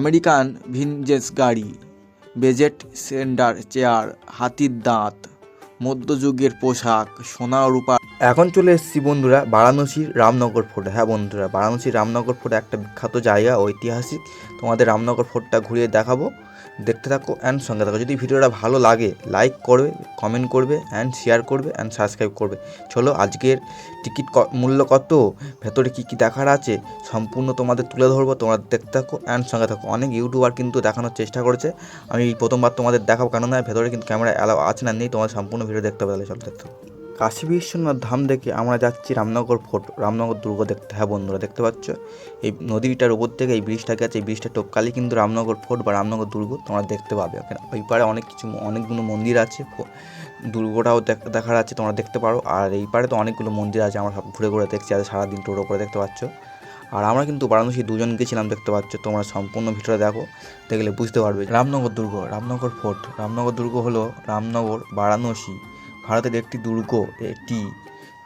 American ভিনজেস গাড়ি, বেজেট sender chair, হাতির দাঁত, মধ্যযুগের পোশাক, সোনা রূপা। এখন চলে এসেছি বন্ধুরা বারাণসীর রামনগর ফোর্ট। হ্যাঁ বন্ধুরা বারাণসীর রামনগর ফোর্ট একটা বিখ্যাত জায়গা ঐতিহাসিক। তোমাদের রামনগর ফোর্টটা ঘুরিয়ে দেখাবো। দেখতে থাকো অ্যান্ড সঙ্গে থাকো। যদি ভিডিওটা ভালো লাগে লাইক করবে কমেন্ট করবে অ্যান্ড শেয়ার করবে অ্যান্ড সাবস্ক্রাইব করবে। চলো, আজকের টিকিট মূল্য কত? ভেতরে কী কী দেখার আছে? সম্পূর্ণ তোমাদের তুলে ধরবো, তোমরা দেখতে থাকো অ্যান্ড সঙ্গে থাকো। অনেক ইউটিউবার কিন্তু দেখানোর চেষ্টা করেছে। আমি প্রথমবার তোমাদের দেখাবো, কেননা ভেতরে কিন্তু ক্যামেরা অ্যালাউ আছে না, নেই, তোমাদের সম্পূর্ণ ভিডিও দেখতে হবে তাহলে। চলো, দেখতে। কাশী বিশ্বনাথ ধাম দেখে আমরা যাচ্ছি রামনগর ফোর্ট, রামনগর দুর্গ দেখতে। হ্যাঁ বন্ধুরা, দেখতে পাচ্ছ? এই নদীটার উপর থেকে এই ব্রিজটা গেছে এই ব্রিজটা টপকালি কিন্তু রামনগর ফোর্ট বা রামনগর দুর্গ তোমরা দেখতে পাবে। ওই পারে অনেক কিছু, অনেকগুলো মন্দির আছে দুর্গটাও দেখ- দেখার আছে, তোমরা দেখতে পারো। আর এই পারে তো অনেকগুলো মন্দির আছে, আমরা ঘুরে ঘুরে দেখছি আর সারাদিন টোটো করে দেখতে পাচ্ছ। আর আমরা কিন্তু বারাণসী দুজন গেছিলাম, দেখতে পাচ্ছ? তোমরা সম্পূর্ণ ভিডিওটা দেখো, দেখলে বুঝতে পারবে। রামনগর দুর্গ, রামনগর ফোর্ট, রামনগর দুর্গ হলো রামনগর, বারাণসী ভারতের একটি দুর্গ, এটি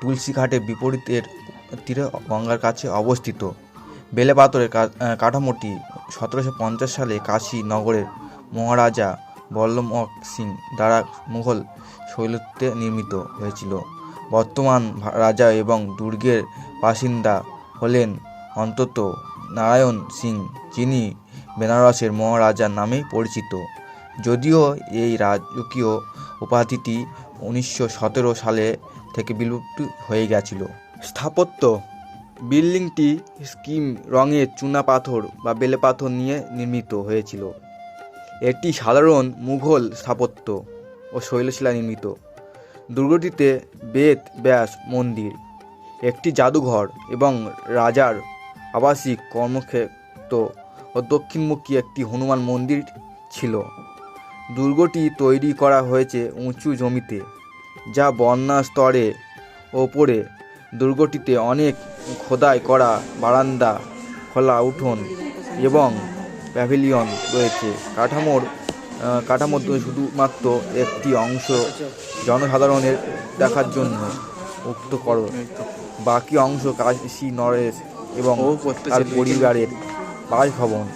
তুলসী ঘাটের বিপরীতের তীরে গঙ্গার কাছে অবস্থিত। বেলে পাথরের কাঠামোটি সতেরোশো পঞ্চাশ সালে কাশী নগরের মহারাজা বল্লভ সিং দ্বারা মুঘল শৈলীতে নির্মিত হয়েছিল। বর্তমান রাজা এবং দুর্গের বাসিন্দা হলেন অন্তত নারায়ণ সিং, যিনি বেনারসের মহারাজা নামেই পরিচিত। যদিও এই রাজকীয় উপাধিটি উনিশশো সতেরো সালে থেকে বিলুপ্ত হয়ে গেছিল। স্থাপত্য, বিল্ডিংটি স্কিম, রঙের চুনা পাথর বা বেলে পাথর নিয়ে নির্মিত হয়েছিল। এটি সাধারণ মুঘল স্থাপত্য ও শৈলশিলা নির্মিত। দুর্গটিতে বেদ ব্যাস, মন্দির, একটি জাদুঘর এবং রাজার আবাসিক কর্মক্ষেত্র ও দক্ষিণমুখী একটি হনুমান মন্দির ছিল। দুর্গটি তৈরি করা হয়েছে উঁচু জমিতে যা বন্যা স্তরে ওপরে। দুর্গটিতে অনেক খোদাই করা বারান্দা খোলা উঠোন এবং প্যাভিলিয়ন রয়েছে। কাঠামোর কাঠামোর শুধুমাত্র একটি অংশ জনসাধারণের দেখার জন্য উক্ত করো। বাকি অংশ কাশী নরেশ এবং তার পরিবারের বাসভবন।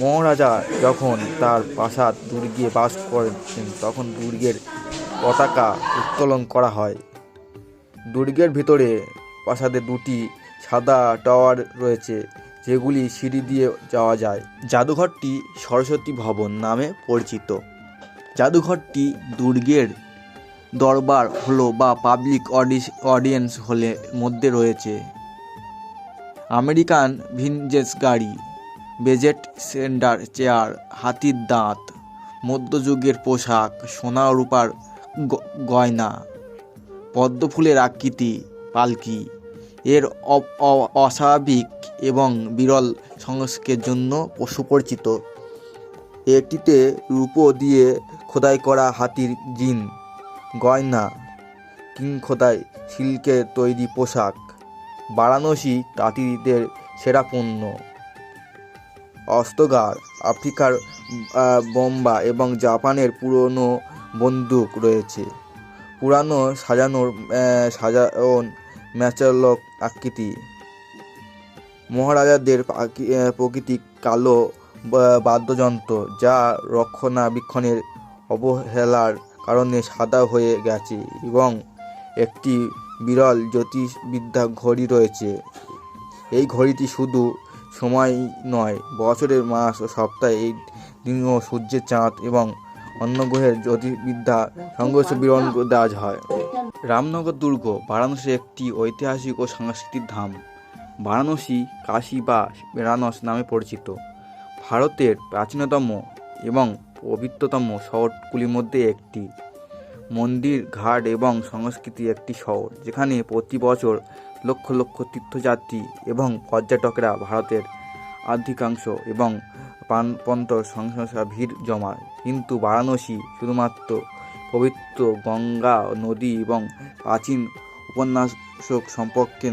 মহারাজা যখন তার প্রাসাদ দুর্গে বাস করেছেন তখন দুর্গের পতাকা উত্তোলন করা হয়। দুর্গের ভিতরে প্রাসাদে দুটি সাদা টাওয়ার রয়েছে, যেগুলি সিঁড়ি দিয়ে যাওয়া যায়। জাদুঘরটি সরস্বতী ভবন নামে পরিচিত। জাদুঘরটি দুর্গের দরবার হলো বা পাবলিক অডিয়েন্স হলে মধ্যে রয়েছে। আমেরিকান ভিনজেস গাড়ি। বেজেট সেন্ডার চেয়ার, হাতির দাঁত, মধ্যযুগের পোশাক, সোনা রূপার গয়না, পদ্মফুলের আকৃতি, পালকি। এর অস্বাভাবিক এবং বিরল সংস্কের জন্য সুপরিচিত এটিতে রূপো দিয়ে খোদাই করা হাতির জিন, গয়না, কিং খোদাই সিল্কের তৈরি পোশাক, বারাণসী তাঁতিদের সেরা পণ্য। অস্ত্রগার আফ্রিকার বোম্বা এবং জাপানের পুরনো বন্দুক রয়েছে। পুরানো সাজানোর সাজান ম্যাচারলক আকৃতি। মহারাজাদের প্রকৃতিক কালো বাদ্যযন্ত্র যা রক্ষণাবেক্ষণের অবহেলার কারণে সাদা হয়ে গেছে এবং একটি বিরল জ্যোতিষবিদ্যা ঘড়ি রয়েছে। এই ঘড়িটি শুধু সময় নয়, বছরের মাস ও সপ্তাহে এই দিন ও সূর্যের চাঁদ এবং অন্য গ্রহের জ্যোতির্বিদ্যা সংঘর্ষ বিবরণ দেওয়া হয়। রামনগর দুর্গ বারাণসী একটি ঐতিহাসিক ও সাংস্কৃতিক ধাম, বারাণসী কাশী বা বেনারস নামে পরিচিত। ভারতের প্রাচীনতম এবং পবিত্রতম শহরগুলির মধ্যে একটি। মন্দির, ঘাট এবং সংস্কৃতি একটি শহর, যেখানে প্রতি বছর লক্ষ লক্ষ তীর্থযাত্রী এবং পর্যটকরা ভারতের আধিকাংশ এবং প্রাণপন্ত সংসা ভিড় জমায়। কিন্তু বারাণসী শুধুমাত্র পবিত্র গঙ্গা নদী এবং প্রাচীন উপন্যাসক সম্পর্কে